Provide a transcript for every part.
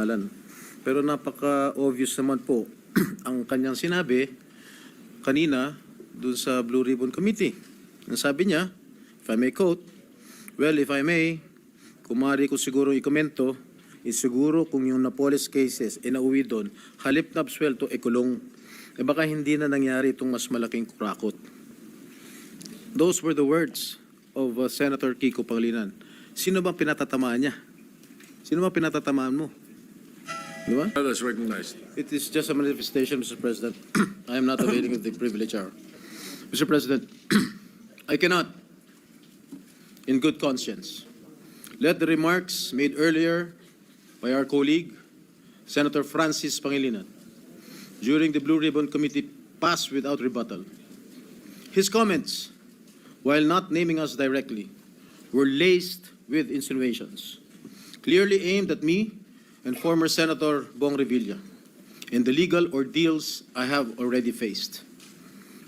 Alan. Pero napaka-obvious naman po ang kanyang sinabi kanina dun sa Blue Ribbon Committee. Ang sabi niya, if I may quote, Well, if I may, kumari ko siguro ikomento, is siguro kung yung Napoles cases inauwi doon, halip na absuelto, e kulong, eh baka hindi na nangyari itong mas malaking kurakot. Those were the words of uh, Senator Kiko Pangilinan. Sino bang pinatatamaan niya? Sino bang pinatatamaan mo? Di ba? Others recognized. It is just a manifestation, Mr. President. I am not availing of the privilege hour. Mr. President, I cannot, in good conscience, let the remarks made earlier by our colleague, Senator Francis Pangilinan, during the Blue Ribbon Committee pass without rebuttal. His comments, while not naming us directly, were laced with insinuations, clearly aimed at me and former Senator Bong Revilla and the legal ordeals I have already faced.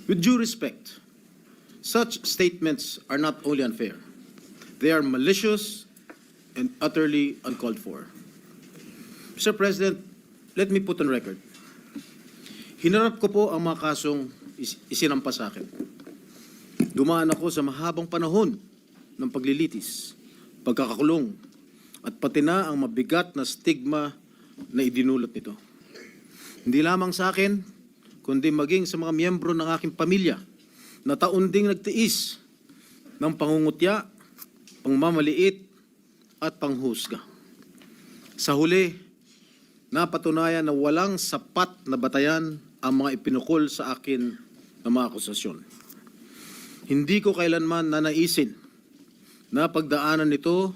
With due respect, such statements are not only unfair, they are malicious and utterly uncalled for. Mr. President, let me put on record. Hinarap ko po ang mga kasong is- isinampa sa akin. Dumaan ako sa mahabang panahon ng paglilitis, pagkakakulong, at pati na ang mabigat na stigma na idinulot nito. Hindi lamang sa akin, kundi maging sa mga miyembro ng aking pamilya na taon ding nagtiis ng pangungutya, pangmamaliit at panghusga. Sa huli, napatunayan na walang sapat na batayan ang mga ipinukol sa akin na mga akusasyon. Hindi ko kailanman nanaisin na pagdaanan nito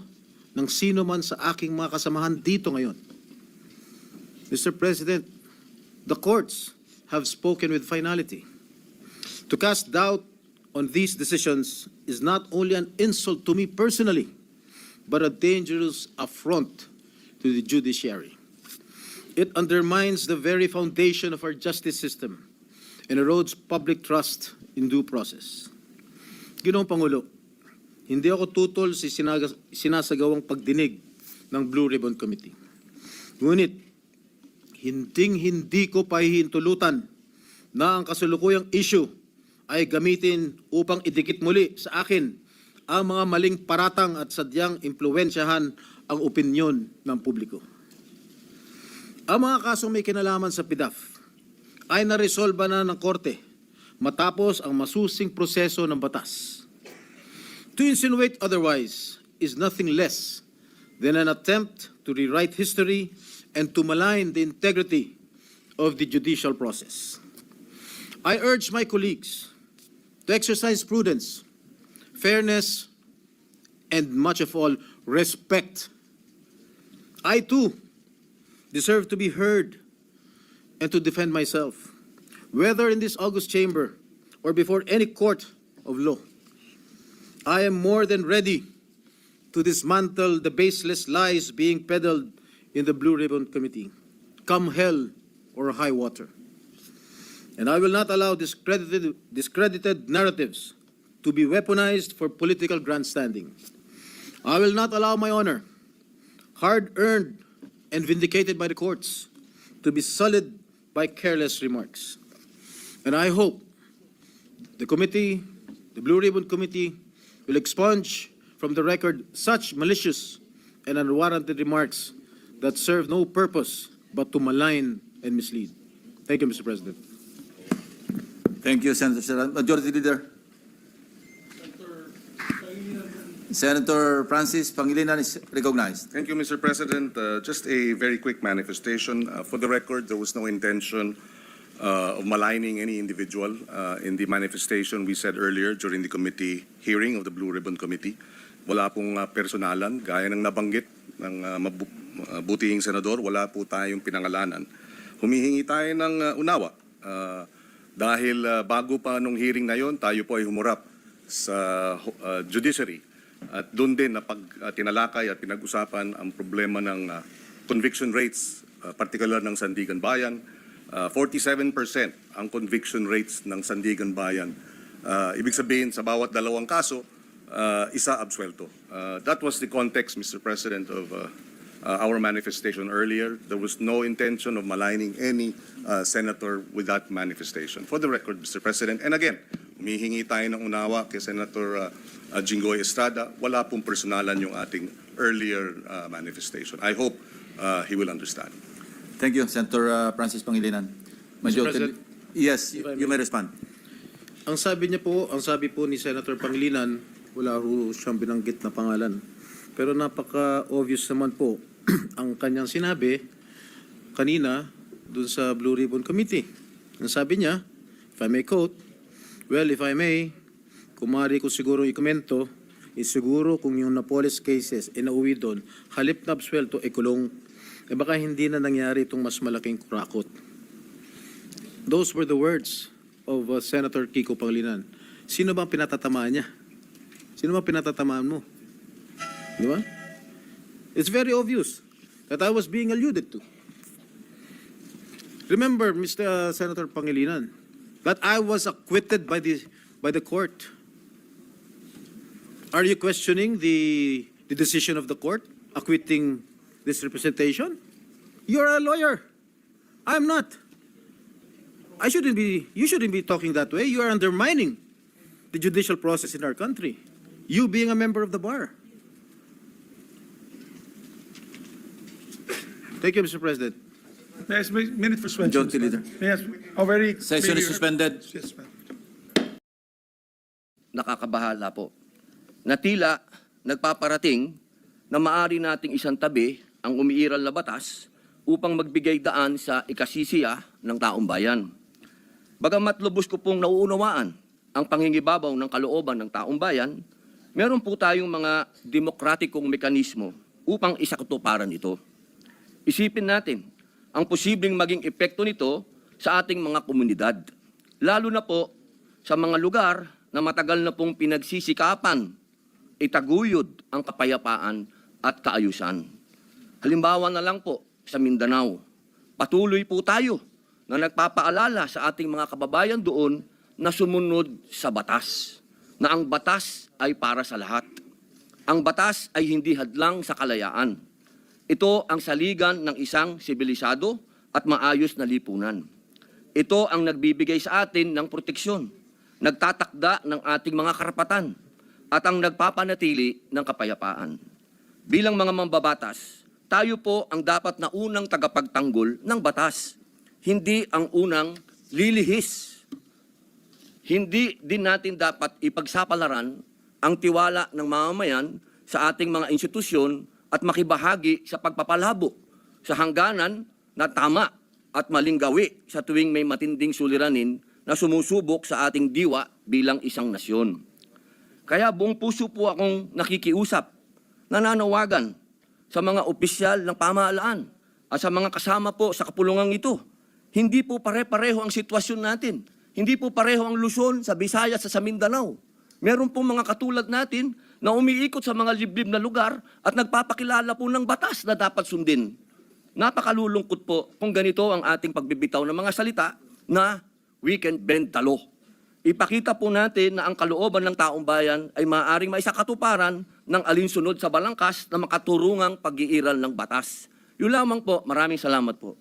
ng sino man sa aking mga kasamahan dito ngayon. Mr. President, the courts have spoken with finality. To cast doubt on these decisions is not only an insult to me personally, but a dangerous affront to the judiciary. It undermines the very foundation of our justice system and erodes public trust in due process. Ginoong Pangulo, hindi ako tutol sinaga- sinasagawang pagdinig ng Blue Ribbon Committee. Ngunit, hinding-hindi ko pahihintulutan na ang kasulukuyang issue ay gamitin upang idikit muli sa akin ang mga maling paratang at sadyang impluensyahan ang opinyon ng publiko. Ang mga kasong may kinalaman sa PIDAF ay naresolba na ng korte matapos ang masusing proseso ng batas. To insinuate otherwise is nothing less than an attempt to rewrite history and to malign the integrity of the judicial process. I urge my colleagues to exercise prudence, fairness, and much of all, respect. I too deserve to be heard and to defend myself, whether in this august chamber or before any court of law. I am more than ready to dismantle the baseless lies being peddled in the Blue Ribbon Committee, come hell or high water. And I will not allow discredited, discredited narratives to be weaponized for political grandstanding. I will not allow my honor, hard earned and vindicated by the courts, to be sullied by careless remarks. And I hope the committee, the Blue Ribbon Committee, will expunge from the record such malicious and unwarranted remarks that serve no purpose but to malign and mislead. Thank you, Mr. President. Thank you, Senator Serrano. Majority Leader. Senator Francis Pangilinan is recognized. Thank you, Mr. President. Uh, Just a very quick manifestation. Uh, For the record, there was no intention uh, of maligning any individual uh, in the manifestation we said earlier during the committee hearing of the Blue Ribbon Committee. Wala pong uh, personalan, gaya ng nabanggit ng uh, mabu- uh, senador, wala po tayong pinangalanan. Humihingi tayo ng uh, unawa uh, dahil uh, bago pa nung hearing na yon, tayo po ay humurap sa uh, judiciary at doon din na pag uh, tinalakay at pinag-usapan ang problema ng uh, conviction rates, uh, particular ng Sandigan Bayan. Uh, 47% ang conviction rates ng Sandigan Bayan. Uh, ibig sabihin, sa bawat dalawang kaso, uh, isa absuelto. Uh, that was the context, Mr. President, of uh, our manifestation earlier. There was no intention of maligning any uh, senator with that manifestation. For the record, Mr. President, and again, humihingi tayo ng unawa kay Senator uh, uh, Jinggoy Estrada. Wala pong personalan yung ating earlier uh, manifestation. I hope uh, he will understand. Thank you, Senator uh, Francis Pangilinan. Majority- President, Yes, I you may- respond. Ang sabi niya po, ang sabi po ni Senator Pangilinan, wala ho siyang binanggit na pangalan. Pero napaka-obvious naman po ang kanyang sinabi kanina dun sa Blue Ribbon Committee. Ang sabi niya, if I may quote, Well, if I may, kumari ko siguro ikomento, is siguro kung yung Napoles cases inauwi doon, halip na absuelto, ikulong, eh baka hindi na nangyari itong mas malaking kurakot. Those were the words of uh, Senator Kiko Pangilinan. Sino ba pinatatamaan niya? Sino ba pinatatamaan mo? Di ba? It's very obvious that I was being alluded to. Remember, Mr. uh, Senator Pangilinan, that I was acquitted by the, by the court. Are you questioning the, the decision of the court acquitting this representation? You're a lawyer. I'm not. I shouldn't be, you shouldn't be talking that way. You are undermining the judicial process in our country. You being a member of the bar. Thank you, Mr. President. May I ask, minute for suspension. Majority Leader. May I ask, oh, very. Session is suspended. Yes, ma'am. nakakabahala po. Na tila nagpaparating na maari nating isang tabi ang umiiral na batas upang magbigay daan sa ikasisiya ng taong bayan. Bagamat lubos ko pong nauunawaan ang pangingibabaw ng kalooban ng taong bayan, meron po tayong mga demokratikong mekanismo upang isakatuparan ito. Isipin natin ang posibleng maging epekto nito sa ating mga komunidad. Lalo na po sa mga lugar na matagal na pong pinagsisikapan, itaguyod ang kapayapaan at kaayusan. Halimbawa na lang po sa Mindanao, patuloy po tayo na nagpapaalala sa ating mga kababayan doon na sumunod sa batas, na ang batas ay para sa lahat. Ang batas ay hindi hadlang sa kalayaan. Ito ang saligan ng isang sibilisado at maayos na lipunan. Ito ang nagbibigay sa atin ng proteksyon, nagtatakda ng ating mga karapatan, at ang nagpapanatili ng kapayapaan. Bilang mga mambabatas, tayo po ang dapat na unang tagapagtanggol ng batas, hindi ang unang lilihis. Hindi din natin dapat ipagsapalaran ang tiwala ng mamamayan sa ating mga institusyon at makibahagi sa pagpapalabo sa hangganan na tama at maling gawi sa tuwing may matinding suliranin na sumusubok sa ating diwa bilang isang nasyon. Kaya buong puso po akong nakikiusap, nananawagan sa mga opisyal ng pamahalaan at sa mga kasama po sa kapulungan ito. Hindi po pare-pareho ang sitwasyon natin. Hindi po pareho ang Luzon sa Visayas sa Mindanao. Meron po mga katulad natin na umiikot sa mga liblib na lugar at nagpapakilala po ng batas na dapat sundin. Napakalulungkot po kung ganito ang ating pagbibitaw ng mga salita na we can. Ipakita po natin na ang kalooban ng taong bayan ay maaaring maisakatuparan ng alinsunod sa balangkas na makaturungang pag-iiral ng batas. Yun lamang po. Maraming salamat po.